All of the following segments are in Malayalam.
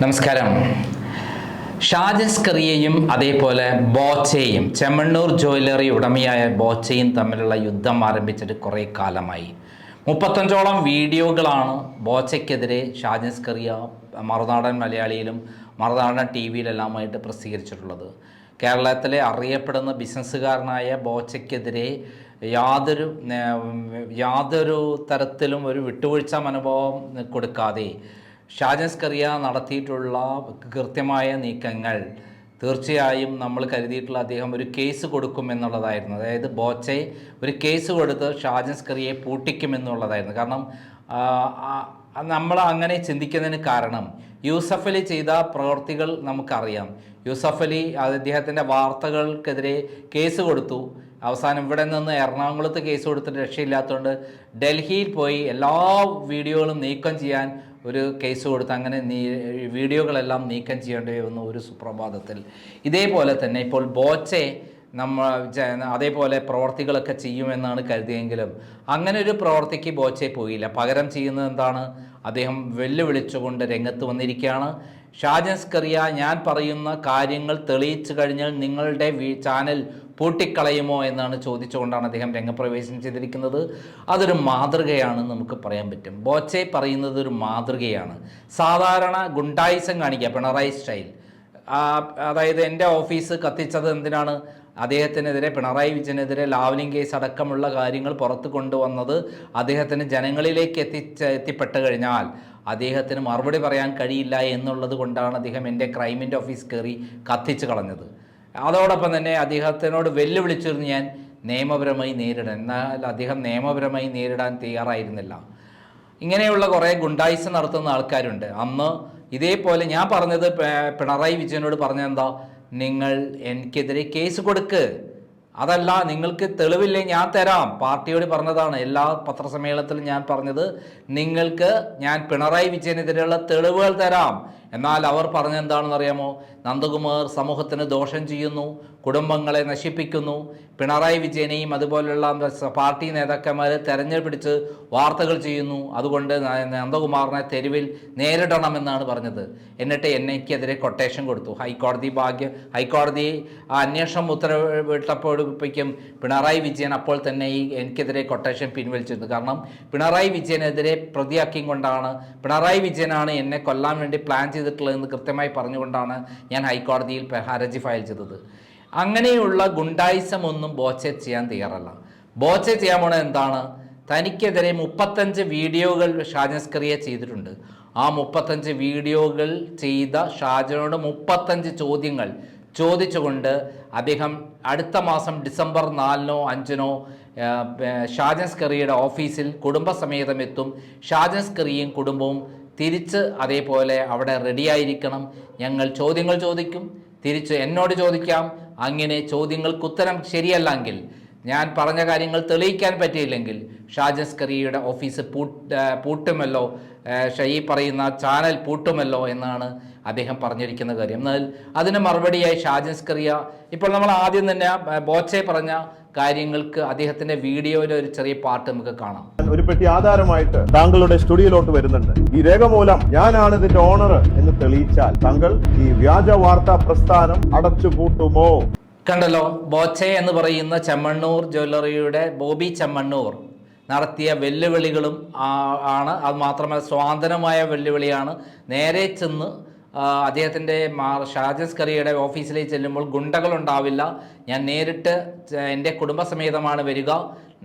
നമസ്കാരം. ഷാജസ് കറിയയും അതേപോലെ ബോച്ചയും ചെമ്മണ്ണൂർ ജ്വല്ലറി ഉടമയായ ബോച്ചയും തമ്മിലുള്ള യുദ്ധം ആരംഭിച്ചിട്ട് കുറേ കാലമായി. മുപ്പത്തഞ്ചോളം വീഡിയോകളാണ് ബോച്ചയ്ക്കെതിരെ ഷാജസ് കറിയ മറുനാടൻ മലയാളിയിലും മറുനാടൻ ടി വിയിലെല്ലാമായിട്ട് പ്രസിദ്ധീകരിച്ചിട്ടുള്ളത്. കേരളത്തിലെ അറിയപ്പെടുന്ന ബിസിനസ്സുകാരനായ ബോച്ചയ്ക്കെതിരെ യാതൊരു യാതൊരു തരത്തിലും ഒരു വിട്ടുവീഴ്ച മനോഭാവം കൊടുക്കാതെ ഷാജൻസ് കറിയ നടത്തിയിട്ടുള്ള കൃത്യമായ നീക്കങ്ങൾ തീർച്ചയായും നമ്മൾ കരുതിയിട്ടുള്ള അദ്ദേഹം ഒരു കേസ് കൊടുക്കും എന്നുള്ളതായിരുന്നു. അതായത് ബോച്ചെ ഒരു കേസ് കൊടുത്ത് ഷാജൻസ് കറിയെ പൂട്ടിക്കുമെന്നുള്ളതായിരുന്നു കാരണം നമ്മൾ അങ്ങനെ ചിന്തിക്കുന്നതിന് കാരണം യൂസഫ് അലി ചെയ്ത പ്രവൃത്തികൾ നമുക്കറിയാം. യൂസഫ് അലി അദ്ദേഹത്തിന്റെ വാർത്തകൾക്കെതിരെ കേസ് കൊടുത്തു. അവസാനം ഇവിടെ നിന്ന് എറണാകുളത്ത് കേസ് കൊടുത്തിട്ട് രക്ഷയില്ലാത്തതുകൊണ്ട് ഡൽഹിയിൽ പോയി എല്ലാ വീഡിയോകളും നീക്കം ചെയ്യാൻ ഒരു കേസ് കൊടുത്ത് അങ്ങനെ നീ വീഡിയോകളെല്ലാം നീക്കം ചെയ്യേണ്ടി വന്നു ഒരു സുപ്രഭാതത്തിൽ. ഇതേപോലെ തന്നെ ഇപ്പോൾ ബോച്ചെ നമ്മൾ അതേപോലെ പ്രവർത്തികളൊക്കെ ചെയ്യുമെന്നാണ് കരുതിയെങ്കിലും അങ്ങനെ ഒരു പ്രവർത്തിക്ക് ബോച്ചെ പോയില്ല. പകരം ചെയ്യുന്നത് എന്താണ്? അദ്ദേഹം വെല്ലുവിളിച്ചുകൊണ്ട് രംഗത്ത് വന്നിരിക്കുകയാണ്. ഷാജൻസ് കറിയ ഞാൻ പറയുന്ന കാര്യങ്ങൾ തെളിയിച്ചു കഴിഞ്ഞാൽ നിങ്ങളുടെ ചാനൽ പൂട്ടിക്കളയുമോ എന്നാണ് ചോദിച്ചുകൊണ്ടാണ് അദ്ദേഹം രംഗപ്രവേശനം ചെയ്തിരിക്കുന്നത്. അതൊരു മാതൃകയാണ് നമുക്ക് പറയാൻ പറ്റും. ബോച്ചെ പറയുന്നത് ഒരു മാതൃകയാണ്. സാധാരണ ഗുണ്ടായിസം കാണിക്കുക പിണറായി സ്റ്റൈൽ. അതായത് എന്റെ ഓഫീസ് കത്തിച്ചത് എന്തിനാണ്? അദ്ദേഹത്തിനെതിരെ പിണറായി വിജയനെതിരെ ലാവലിംഗ് കേസ് അടക്കമുള്ള കാര്യങ്ങൾ പുറത്തു കൊണ്ടുവന്നത് അദ്ദേഹത്തിന് ജനങ്ങളിലേക്ക് എത്തിച്ച എത്തിപ്പെട്ട് കഴിഞ്ഞാൽ അദ്ദേഹത്തിന് മറുപടി പറയാൻ കഴിയില്ല എന്നുള്ളത് കൊണ്ടാണ് അദ്ദേഹം എന്റെ ക്രൈമിന്റെ ഓഫീസ് കയറി കത്തിച്ച് കളഞ്ഞത്. അതോടൊപ്പം തന്നെ അദ്ദേഹത്തിനോട് വെല്ലുവിളിച്ചിരുന്നു ഞാൻ നിയമപരമായി നേരിടാൻ. എന്നാൽ അദ്ദേഹം നിയമപരമായി നേരിടാൻ തയ്യാറായിരുന്നില്ല. ഇങ്ങനെയുള്ള കുറേ ഗുണ്ടായിസം നടത്തുന്ന ആൾക്കാരുണ്ട്. അന്ന് ഇതേപോലെ ഞാൻ പറഞ്ഞത് പിണറായി വിജയനോട് പറഞ്ഞെന്താ നിങ്ങൾ എനിക്കെതിരെ കേസ് കൊടുക്ക്. അതല്ല നിങ്ങൾക്ക് തെളിവില്ലേ ഞാൻ തരാം. പാർട്ടിയോട് പറഞ്ഞതാണ്. എല്ലാ പത്രസമ്മേളനത്തിലും ഞാൻ പറഞ്ഞത് നിങ്ങൾക്ക് ഞാൻ പിണറായി വിജയനെതിരെയുള്ള തെളിവുകൾ തരാം. എന്നാൽ അവർ പറഞ്ഞെന്താണെന്ന് അറിയാമോ നന്ദകുമാർ സമൂഹത്തിന് ദോഷം ചെയ്യുന്നു കുടുംബങ്ങളെ നശിപ്പിക്കുന്നു പിണറായി വിജയനെയും അതുപോലെയുള്ള പാർട്ടി നേതാക്കന്മാരെ തെരഞ്ഞെടുപ്പിടിച്ച് വാർത്തകൾ ചെയ്യുന്നു. അതുകൊണ്ട് നന്ദകുമാറിനെ തെരുവിൽ നേരിടണമെന്നാണ് പറഞ്ഞത്. എന്നിട്ട് എന്നെക്കെതിരെ കൊട്ടേഷൻ കൊടുത്തു. ഹൈക്കോടതി ഭാഗ്യ ഹൈക്കോടതി ആ അന്വേഷണം ഉത്തരവിട്ടപ്പോഴേക്കും പിണറായി വിജയൻ അപ്പോൾ തന്നെ ഈ എനിക്കെതിരെ കൊട്ടേഷൻ പിൻവലിച്ചിരുന്നു. കാരണം പിണറായി വിജയനെതിരെ പ്രതിയാക്കിയും കൊണ്ടാണ് പിണറായി വിജയനാണ് എന്നെ കൊല്ലാൻ വേണ്ടി പ്ലാൻ ചെയ്തിട്ടുള്ളതെന്ന് കൃത്യമായി പറഞ്ഞുകൊണ്ടാണ് ഞാൻ ഹൈക്കോടതിയിൽ ഹർജി ഫയൽ ചെയ്തത്. അങ്ങനെയുള്ള ഗുണ്ടായിസം ഒന്നും ബോച്ചെ ചെയ്യാൻ തയ്യാറല്ല. ബോച്ചെ ചെയ്യാൻ പോണത് എന്താണ്? തനിക്കെതിരെ മുപ്പത്തഞ്ച് വീഡിയോകൾ ഷാജൻസ്കറിയ ചെയ്തിട്ടുണ്ട്. ആ മുപ്പത്തഞ്ച് വീഡിയോകൾ ചെയ്ത ഷാജനോട് മുപ്പത്തഞ്ച് ചോദ്യങ്ങൾ ചോദിച്ചുകൊണ്ട് അദ്ദേഹം അടുത്ത മാസം ഡിസംബർ നാലിനോ അഞ്ചിനോ ഷാജൻസ് കറിയുടെ ഓഫീസിൽ കുടുംബസമേതം എത്തും. ഷാജൻസ് കുടുംബവും തിരിച്ച് അതേപോലെ അവിടെ റെഡിയായിരിക്കണം ഞങ്ങൾ ചോദ്യങ്ങൾ ചോദിക്കും. തിരിച്ച് എന്നോട് ചോദിക്കാം. അങ്ങനെ ചോദ്യങ്ങൾക്ക് ഉത്തരം ശരിയല്ലെങ്കിൽ ഞാൻ പറഞ്ഞ കാര്യങ്ങൾ തെളിയിക്കാൻ പറ്റിയില്ലെങ്കിൽ ഷാജസ്കറിയുടെ ഓഫീസ് ആ, പൂട്ടുമല്ലോ. ഈ പറയുന്ന ചാനൽ പൂട്ടുമല്ലോ എന്നാണ് അദ്ദേഹം പറഞ്ഞിരിക്കുന്ന കാര്യം. എന്നാൽ അതിന് മറുപടിയായി ഷാജൻസ് കറിയ ഇപ്പോൾ നമ്മൾ ആദ്യം തന്നെ ബോച്ചെ പറഞ്ഞ കാര്യങ്ങൾക്ക് അദ്ദേഹത്തിന്റെ വീഡിയോയിലെ ഒരു ചെറിയ പാട്ട് നമുക്ക് കാണാം. ഒരു പെട്ടി ആധാരമായിട്ട് താങ്കളുടെ സ്റ്റുഡിയോയിലോട്ട് വരുന്നുണ്ട്. ഈ രേഖ മൂലം ഞാനാണ് ഇതിന്റെ ഓണർ എന്ന് തെളിയിച്ചാൽ താങ്കൾ ഈ വ്യാജ വാർത്താ പ്രസ്ഥാനം അടച്ചുപൂട്ടുമോ? കണ്ടല്ലോ ബോച്ചെ എന്ന് പറയുന്ന ചെമ്മണ്ണൂർ ജ്വല്ലറിയുടെ ബോബി ചെമ്മണ്ണൂർ നടത്തിയ വെല്ലുവിളികളും ആണ്. അത് മാത്രമല്ല സ്വാതന്ത്ര്യമായ വെല്ലുവിളിയാണ്. നേരെ ചെന്ന് അദ്ദേഹത്തിന്റെ മാ- ഷാജസ് കറിയുടെ ഓഫീസിലേക്ക് ചെല്ലുമ്പോൾ ഗുണ്ടകളുണ്ടാവില്ല. ഞാൻ നേരിട്ട് എന്റെ കുടുംബസമേതമാണ് വരിക.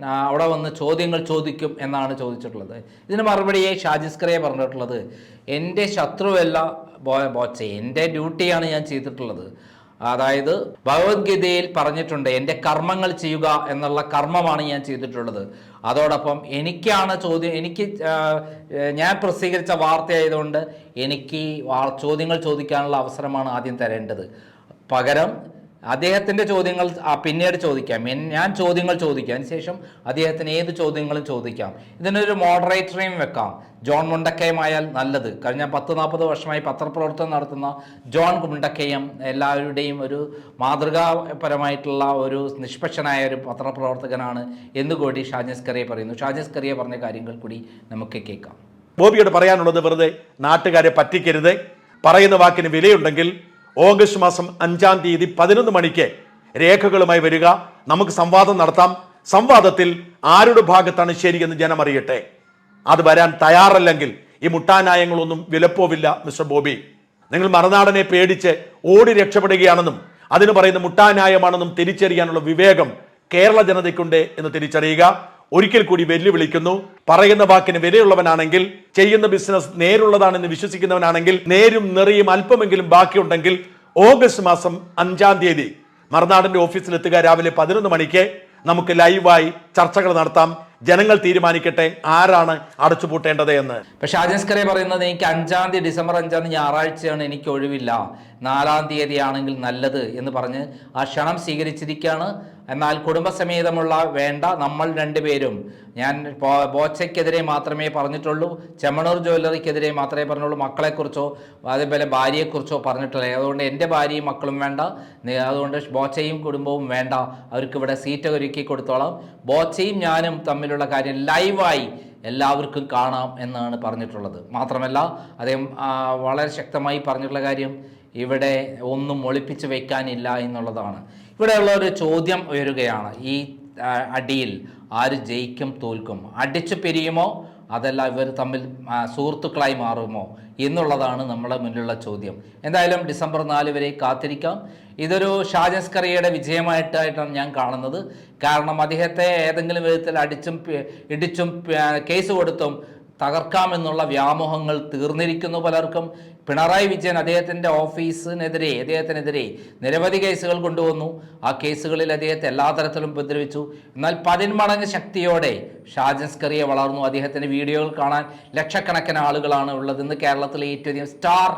അവിടെ വന്ന് ചോദ്യങ്ങൾ ചോദിക്കും എന്നാണ് ചോദിച്ചിട്ടുള്ളത്. ഇതിന് മറുപടിയായി ഷാജിസ് കറിയെ പറഞ്ഞിട്ടുള്ളത് എന്റെ ശത്രുവല്ല ബോ ബോച്ചെ എന്റെ ഡ്യൂട്ടിയാണ് ഞാൻ ചെയ്തിട്ടുള്ളത്. അതായത് ഭഗവത്ഗീതയിൽ പറഞ്ഞിട്ടുണ്ട് എന്റെ കർമ്മങ്ങൾ ചെയ്യുക എന്നുള്ള കർമ്മമാണ് ഞാൻ ചെയ്തിട്ടുള്ളത്. അതോടൊപ്പം എനിക്കാണ് ചോദ്യം എനിക്ക് ഞാൻ പ്രസിദ്ധീകരിച്ച വാർത്തയായതുകൊണ്ട് എനിക്ക് ചോദ്യങ്ങൾ ചോദിക്കാനുള്ള അവസരമാണ് ആദ്യം തരേണ്ടത്. പകരം അദ്ദേഹത്തിന്റെ ചോദ്യങ്ങൾ പിന്നീട് ചോദിക്കാം. ഞാൻ ചോദ്യങ്ങൾ ചോദിക്കാം. അതിനുശേഷം അദ്ദേഹത്തിന് ഏത് ചോദ്യങ്ങളും ചോദിക്കാം. ഇതിനൊരു മോഡറേറ്ററേയും വെക്കാം. ജോൺ മുണ്ടക്കയമായാൽ നല്ലത്. കഴിഞ്ഞ പത്ത് നാൽപ്പത് വർഷമായി പത്രപ്രവർത്തനം നടത്തുന്ന ജോൺ മുണ്ടക്കയം എല്ലാവരുടെയും ഒരു മാതൃകാപരമായിട്ടുള്ള ഒരു നിഷ്പക്ഷനായ ഒരു പത്രപ്രവർത്തകനാണ് എന്നുകൂടി ഷാജസ് കറിയെ പറയുന്നു. ഷാജസ് കറിയെ പറഞ്ഞ കാര്യങ്ങൾ കൂടി നമുക്ക് കേൾക്കാം. ബോബിയോട് പറയാനുള്ളത് വെറുതെ നാട്ടുകാരെ പറ്റിക്കരുത്. പറയുന്ന വാക്കിന് വിലയുണ്ടെങ്കിൽ ഓഗസ്റ്റ് മാസം അഞ്ചാം തീയതി പതിനൊന്ന് മണിക്ക് രേഖകളുമായി വരിക. നമുക്ക് സംവാദം നടത്താം. സംവാദത്തിൽ ആരുടെ ഭാഗത്താണ് ശരിയെന്ന് ജനം അറിയട്ടെ? അത് വരാൻ തയ്യാറല്ലെങ്കിൽ ഈ മുട്ടാനായങ്ങളൊന്നും വിലപ്പോവില്ല മിസ്റ്റർ ബോബി. നിങ്ങൾ മറുനാടനെ പേടിച്ച് ഓടി രക്ഷപ്പെടുകയാണെന്നും അതിന് പറയുന്ന മുട്ടാനായമാണെന്നും തിരിച്ചറിയാനുള്ള വിവേകം കേരള ജനതയ്ക്കുണ്ട് എന്ന് തിരിച്ചറിയുക. ഒരിക്കൽ കൂടി വെല്ലുവിളിക്കുന്നു. പറയുന്ന വാക്കിന് വിലയുള്ളവനാണെങ്കിൽ ചെയ്യുന്ന ബിസിനസ് നേരുള്ളതാണെന്ന് വിശ്വസിക്കുന്നവനാണെങ്കിൽ നേരും നിറയും അല്പമെങ്കിലും ബാക്കിയുണ്ടെങ്കിൽ ഓഗസ്റ്റ് മാസം അഞ്ചാം തീയതി മറുനാടിന്റെ ഓഫീസിലെത്തുക രാവിലെ പതിനൊന്ന് മണിക്ക് നമുക്ക് ലൈവായി ചർച്ചകൾ നടത്താം. ജനങ്ങൾ തീരുമാനിക്കട്ടെ ആരാണ് അടച്ചുപൂട്ടേണ്ടത് എന്ന്. ഇപ്പൊ പറയുന്നത് എനിക്ക് അഞ്ചാം തീയതി ഡിസംബർ അഞ്ചാം തീയതി ഞായറാഴ്ചയാണ് എനിക്ക് ഒഴിവില്ല. നാലാം തീയതി ആണെങ്കിൽ നല്ലത് എന്ന് പറഞ്ഞ് ആ ക്ഷണം സ്വീകരിച്ചിരിക്കുകയാണ് എന്നാൽ കുടുംബസമേതമുള്ള വേണ്ട നമ്മൾ രണ്ടുപേരും. ഞാൻ ബോച്ചയ്ക്കെതിരെ മാത്രമേ പറഞ്ഞിട്ടുള്ളൂ ചെമ്മണൂർ ജ്വല്ലറിക്കെതിരെ മാത്രമേ പറഞ്ഞുള്ളൂ മക്കളെക്കുറിച്ചോ അതേപോലെ ഭാര്യയെക്കുറിച്ചോ പറഞ്ഞിട്ടില്ല. അതുകൊണ്ട് എന്റെ ഭാര്യയും മക്കളും വേണ്ട അതുകൊണ്ട് ബോച്ചയും കുടുംബവും വേണ്ട. അവർക്കിവിടെ സീറ്റ് ഒരുക്കി കൊടുത്തോളാം. ബോച്ചയും ഞാനും തമ്മിലുള്ള കാര്യം ലൈവായി എല്ലാവർക്കും കാണാം എന്നാണ് പറഞ്ഞിട്ടുള്ളത്. മാത്രമല്ല അദ്ദേഹം വളരെ ശക്തമായി പറഞ്ഞിട്ടുള്ള കാര്യം ഇവിടെ ഒന്നും ഒളിപ്പിച്ച് വെക്കാനില്ല എന്നുള്ളതാണ്. ഇവിടെയുള്ള ഒരു ചോദ്യം ഉയരുകയാണ്. ഈ അടിയിൽ ആര് ജയിക്കും തോൽക്കും? അടിച്ചു പിരിയുമോ? അതല്ല ഇവർ തമ്മിൽ സുഹൃത്തുക്കളായി മാറുമോ? എന്നുള്ളതാണ് നമ്മുടെ മുന്നിലുള്ള ചോദ്യം. എന്തായാലും ഡിസംബർ നാല് വരെ കാത്തിരിക്കാം. ഇതൊരു ഷാജസ്കറിയുടെ വിജയമായിട്ടായിട്ടാണ് ഞാൻ കാണുന്നത്. കാരണം അദ്ദേഹത്തെ ഏതെങ്കിലും വിധത്തിൽ അടിച്ചും ഇടിച്ചും കേസ് കൊടുത്തും തകർക്കാമെന്നുള്ള വ്യാമോഹങ്ങൾ തീർന്നിരിക്കുന്നു പലർക്കും. പിണറായി വിജയൻ അദ്ദേഹത്തിന്റെ ഓഫീസിനെതിരെ അദ്ദേഹത്തിനെതിരെ നിരവധി കേസുകൾ കൊണ്ടുവന്നു. ആ കേസുകളിൽ അദ്ദേഹത്തെ എല്ലാ തരത്തിലും ഉപദ്രവിച്ചു. എന്നാൽ പതിന്മടങ്ങ് ശക്തിയോടെ ഷാജൻസ്കറിയെ വളർന്നു. അദ്ദേഹത്തിന്റെ വീഡിയോകൾ കാണാൻ ലക്ഷക്കണക്കിന് ആളുകളാണ് ഉള്ളത് ഇന്ന് കേരളത്തിലെ ഏറ്റവും അധികം സ്റ്റാർ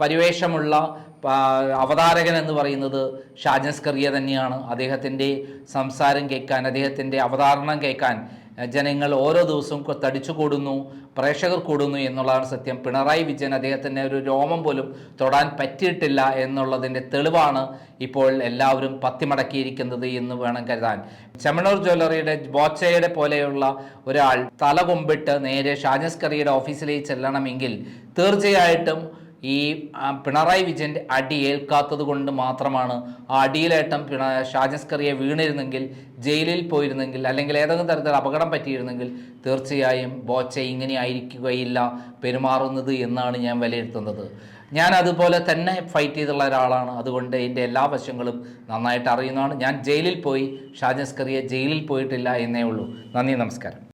പരിവേഷമുള്ള അവതാരകൻ എന്ന് പറയുന്നത് ഷാജൻസ്കറിയ തന്നെയാണ്. അദ്ദേഹത്തിന്റെ സംസാരം കേൾക്കാൻ അദ്ദേഹത്തിന്റെ അവതാരണം കേൾക്കാൻ ജനങ്ങൾ ഓരോ ദിവസവും തടിച്ചു കൂടുന്നു പ്രേക്ഷകർ കൂടുന്നു എന്നുള്ളതാണ് സത്യം. പിണറായി വിജയൻ അദ്ദേഹത്തിന് ഒരു രോമം പോലും തൊടാൻ പറ്റിയിട്ടില്ല എന്നുള്ളതിന്റെ തെളിവാണ് ഇപ്പോൾ എല്ലാവരും പത്തിമടക്കിയിരിക്കുന്നത് എന്ന് വേണം കരുതാൻ. ചെമ്മണൂർ ജ്വല്ലറിയുടെ ബോച്ചയുടെ പോലെയുള്ള ഒരാൾ തല കൊമ്പിട്ട് നേരെ ഷാജസ്കറിയുടെ ഓഫീസിലേക്ക് ചെല്ലണമെങ്കിൽ തീർച്ചയായിട്ടും ഈ പിണറായി വിജയന്റെ അടി ഏൽക്കാത്തത് കൊണ്ട് മാത്രമാണ് ആ അടിയിലേട്ടം പിണ ഷാജസ്കറിയെ വീണിരുന്നെങ്കിൽ ജയിലിൽ പോയിരുന്നെങ്കിൽ അല്ലെങ്കിൽ ഏതെങ്കിലും തരത്തിൽ അപകടം പറ്റിയിരുന്നെങ്കിൽ തീർച്ചയായും ബോച്ച ഇങ്ങനെ ആയിരിക്കുകയില്ല പെരുമാറുന്നത് എന്നാണ് ഞാൻ വിലയിരുത്തുന്നത്. ഞാൻ അതുപോലെ തന്നെ ഫൈറ്റ് ചെയ്തുള്ള ഒരാളാണ്. അതുകൊണ്ട് എന്റെ എല്ലാ വശങ്ങളും നന്നായിട്ട് അറിയുന്നതാണ്. ഞാൻ ജയിലിൽ പോയി ഷാജസ്കറിയെ ജയിലിൽ പോയിട്ടില്ല എന്നേ ഉള്ളൂ. നന്ദി നമസ്കാരം.